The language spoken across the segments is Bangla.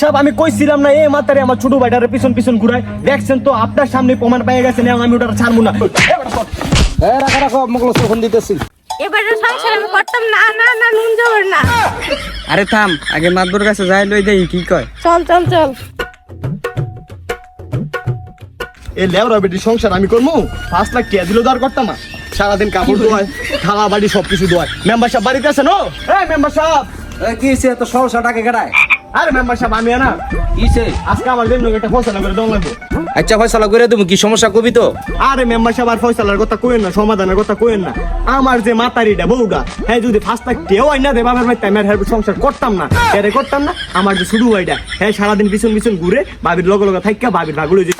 সাহেব আমি কইছিলাম না এই মাতারে আমার ছোট ভাইটারে পিছন পিছন ঘুরায়। দেখছেন তো আপনার সামনে প্রমাণ পেয়ে গেছেন এখন আমি ওটা ছাড়বো না। এ রাখো রাখো মুখলো ফোন দিতেছি এবারে সংসার আমি করতাম না না না নুন জবর না। আরে থাম আগে মাতবর কাছে যাই লই দেই কি কয়? চল চল চল। এই লেবরা বেটি সংসার আমি করব পাঁচ লাখ টিয়া দিলেও দর করতাম না সারাদিন কাপড় ধোয় থালা বাড়ি সবকিছু ধোয় মেম্বার সাহেব বাড়িতে আছেন ও এই মেম্বার সাহেব। কি হইছে তো সমস্যা টাকা কেটায় আরে মেম্বার সাহেব আমি না আজকে আমার জন্য একটা ফসলা করে দম লাগবে। আচ্ছা ফয়সালা করে তুমি কি সমস্যা কবি তো? আরে মেম্বার সাহেব আর ফয়সালার কথা কইেন না সমাধানের কথা কইেন না। আমার যে মাতারিটা বউটা হ্যাঁ যদি ফার্স্ট আইনা দে বাবার ভাই আর হ্যাঁ সংসার করতাম না। এরে করতাম না? আমার যে শুরু হ্যাঁ সারাদিন পিছন পিছন ঘুরে বাবির লগে লগে থাইকা বাবির ভাগুলো যে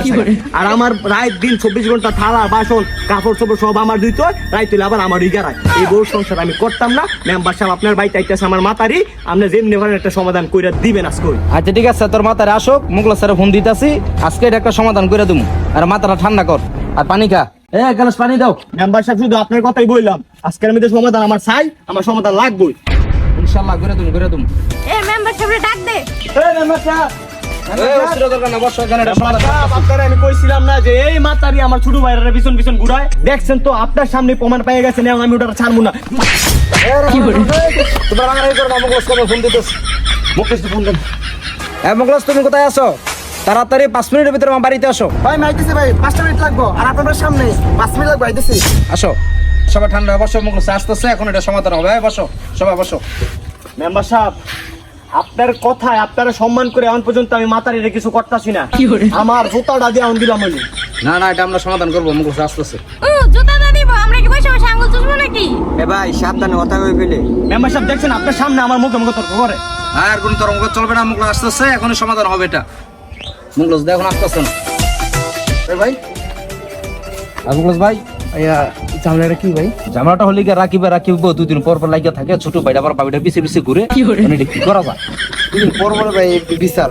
আর আমার রাত দিন চব্বিশ ঘণ্টা থালা বাসন কাপড় চোপড় সব আমার দিত রাত তুলে আবার আমার ইগারায় এই বউ সংসার আমি করতাম না। মেম্বার সাহেব আপনার বাড়িতে আইতেছে আমার মাতারি আপনি যেমনি একটা সমাধান কইরা দিবেন। আজকে। আচ্ছা ঠিক আছে তোর মাথায় আসুক স্যার ফোন দিতেছি আজকে এটা একটা সমাধান করে দেবো আর মাথাটা ঠান্ডা কর। আর পানি খা। এ এক গ্লাস পানি দাও। মেম্বার সাহেব শুধু আপনার কথাই বললাম। আজকের আমি সমাধান আমার চাই আমার সমাধান লাগবেই ইনশাল্লাহ করে দেবো করে দেবো এ মেম্বার সাহেবরে ডাক দে। আপনারা আমি কইছিলাম না যে এই মাতারি আমার ছোট ভাইরা পিছন পিছন ঘুরায়। দেখছেন তো আপনার সামনে প্রমাণ পেয়ে গেছেন এখন আমি ওটা ছাড়বো না। তোমার ফোন দিতেছি। ফোন দেন। হ্যাঁ তুমি কোথায় আসো তাড়াতাড়ি পাঁচ মিনিটের ভিতরে আমার বাড়িতে আসো। ভাই মাইতেছে ভাই পাঁচটা মিনিট লাগবো আর আপনার সামনে পাঁচ মিনিট লাগবে আইতেছি। আসো। সবাই ঠান্ডা হয়ে বসো মুখলস আসতেছে এখন এটা সমাধান হবে। এই বসো সবাই বসো। মেম্বার সাহেব আপনার কথায় আপনারা সম্মান করে এখন পর্যন্ত আমি মাতারিরে কিছু করতেছি না। আমার জুতাটা দিয়ে আমি দিলাম আমি। না না এটা আমরা সমাধান করব মুখলস আসতেছে। আমরা কি বসে বসে আঙ্গুল চুষবো নাকি? এ ভাই সাবধানে কথা কই ফেলে। মেম্বার সাহেব দেখছেন আপনার সামনে আমার মুখে মুখে তর্ক করে। আর কোন তরঙ্গ চলবে না মুখলস আসতেছে এখনই সমাধান হবে এটা। মুখলস দেখুন আসতেছে না। ভাই। আর মুখলস ভাই আইয়া চামড়াটা কি ভাই? জামাটা হলে গিয়ে রাখিবে রাখিব দুদিন পর পর লাগিয়ে থাকে ছোট ভাইটা আবার বাবিটা পিছে পিছে ঘুরে মানে কি করা যায়? দুদিন পর পর ভাই বিচার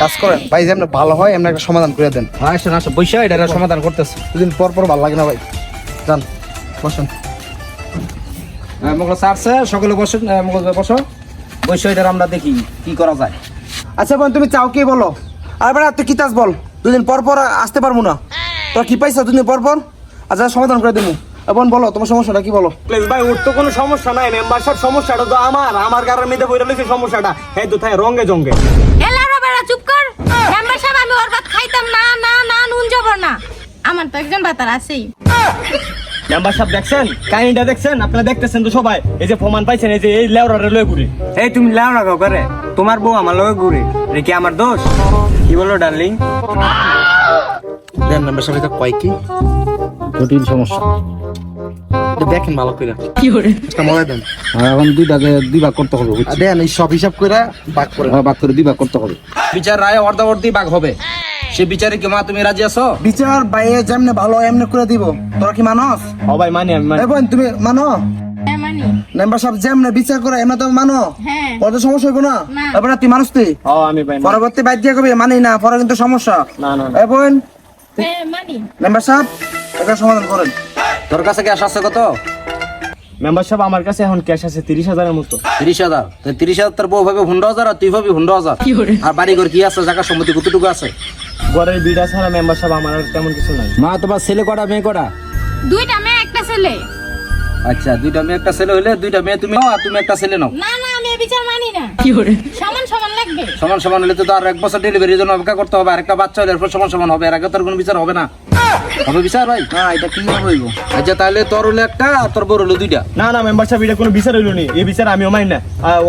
কাজ করেন। ভাই যেমন ভালো হয় এমন একটা সমাধান করে দেন। হ্যাঁ আসেন আসেন বৈশা এটা সমাধান করতেছে। দুদিন পর পর ভালো লাগে না ভাই। যান বসেন। হ্যাঁ মুখলস আসছে সকলে বসেন হ্যাঁ, ভাই বসো। এটা আমরা দেখি কি করা যায়। আচ্ছা বোন তুমি চাও কি বলো? আর বেড়া তুই কি চাস বল? দুদিন পর পর আসতে পারব না। তোর কি পাইছো দুদিন পর পর? আচ্ছা সমাধান করে দেবো বোন বলো তোমার সমস্যাটা কি বলো? প্লিজ ভাই ওর তো কোনো সমস্যা নাই মেম্বার সাহেব সমস্যাটা তো আমার। আমার কারণে মেয়েদের বইটা লইছে সমস্যাটা। এই তো তাই রঙে জঙ্গে। এলারো বেড়া চুপ কর। মেম্বার সাহেব আমি ওর ভাত খাইতাম না না না নুন জবর না। আমার তো একজন বাতার আছেই। মেম্বার সাহেব দেখছেন? কাহিনীটা দেখছেন? আপনারা দেখতেছেন তো সবাই। এই যে প্রমাণ পাইছেন এই যে এই লেওরারে লয়ে ঘুরে। এই তুমি লাও না করে তোমার বউ আমার লগে ঘুরে। এটা কি আমার দোষ? কি বলো ডার্লিং? দেন নাম্বার সাথে কয় কি? জটিল সমস্যা। দেখেন ভালো করে? একটা মজা দেন। এখন দুইটাকে দুই ভাগ করতে হবে দেন এই সব হিসাব করে বাক করে। হ্যাঁ, ভাগ করে দুই ভাগ করতে হবে। বিচার রায় অর্ধাবর্তী ভাগ হবে। সে বিচারে কি মা তুমি রাজি আছো? বিচার বাইরে যেমনে ভালো এমনি করে দিব। তোরা কি মানস ও ভাই মানি আমি মানি। এই বোন তুমি মানো? হ্যাঁ মানি। মেম্বার সাহেব যেমনে বিচার করে এমনি তো মানো? হ্যাঁ। ওর তো সমস্যা হইব না? না। তুই মানুষ তুই? ও আমি ভাই। পরবর্তী বাইর দিয়ে কবি মানি না পরে কিন্তু সমস্যা। না না এই বোন হ্যাঁ মানি। মেম্বার সাহেব এটা সমাধান করেন। তোর কাছে আছে কত? মেম্বার আমার কাছে এখন ক্যাশ আছে তিরিশ হাজারের মতো। তিরিশ হাজার? তিরিশ হাজার তোর বউ ভাবে হুন্ডা হাজার আর তুই ভাবি হুন্ডা হাজার? আর বাড়ি ঘর কি আছে জায়গা সম্মতি কতটুকু আছে? ঘরের বিড়া ছাড়া মেম্বার সাহেব আমার আর তেমন কিছু নাই। মা তোমার ছেলে কটা মেয়ে কটা? দুইটা মেয়ে একটা ছেলে। আচ্ছা দুইটা মেয়ে একটা ছেলে হইলে দুইটা মেয়ে তুমি নাও আর তুমি একটা ছেলে নাও। না না আমি এ বিচার মানি না। সমান সমান লাগবে। সমান সমান হলে তো আর এক বছর ডেলিভারির জন্য অপেক্ষা করতে হবে আর একটা বাচ্চা হলে এরপর সমান সমান হবে এর আগে তোর কোনো বিচার হবে না। হবে বিচার ভাই? না এটা কি হইব? আচ্ছা তাহলে তোর হলো একটা আর তোর বড় হলো দুইটা। না না মেম্বার সাহেব এটা কোনো বিচার হইল নি। এই বিচার আমিও মানি না।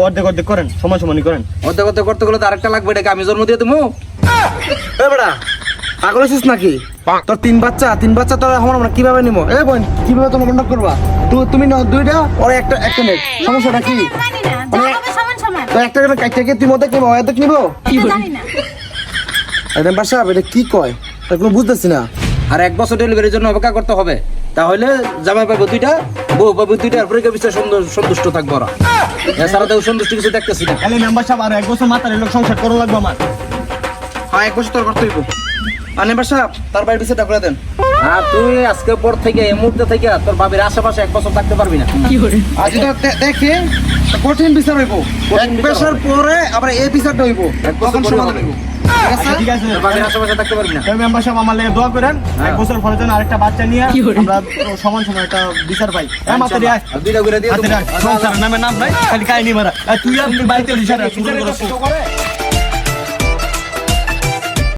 অর্ধেক অর্ধেক করেন সমান সমানই করেন। অর্ধেক অর্ধেক করতে গেলে তো আরেকটা লাগবে এটাকে আমি জন্ম দিয়ে দেবো। এ বেড়া পাগল হয়েছিস নাকি? তোর তিন বাচ্চা তিন বাচ্চা তোর আমার আমরা কীভাবে নিবো? এ বোন কীভাবে তোমার কন্ট্যাক্ট করবা? তুই তুমি নাও দুইটা ওর একটা একটা নেট সমস্যাটা কি? মানি তো একটা করে একটা কি তুই মধ্যে কিনবো এত কিনবো? এটা জানি না। সাহেব এটা কি কয়? তা কোনো বুঝতেছি না। আর এক বছর ডেলিভারির জন্য অপেক্ষা করতে হবে। তাহলে জামাই পাবো দুইটা বউ পাবো দুইটা আর পরীক্ষা সন্তুষ্ট থাকব ওরা। এছাড়া তো সন্তুষ্ট কিছু দেখতেছি না। তাহলে মেম্বার সাহেব আর এক বছর মাতার লোক সংসার করা লাগবে আমার। হ্যাঁ এক বছর তোর করতে হইব আর মেম্বার সাহেব তার বাড়ির বিচারটা করে দেন। আর তুই আজকে পর থেকে এই মুহূর্তে থেকে তোর বাবির আশেপাশে এক বছর থাকতে পারবি না। আর যদি দেখে কঠিন বিচার হইব। এক পেশার পরে আবার এই বিচারটা হইব। এক বছর তখন পরে সমাধান হইব। ঠিক আছে? আচ্ছা, বাবির আশেপাশে থাকতে পারবি না। মেম্বার সাহেব আমার লেগে দোয়া করেন হ্যাঁ। এক বছর পরে যেন আরেকটা বাচ্চা নিয়ে আমরা সমান সমান একটা বিচার পাই। হ্যাঁ মাতারি দুইটা করে দিয়ে হাতে দেবো। রাখ সংসার নামে নাম নাই খালি কাহিনী মারা তুই বাড়িতে বিচারে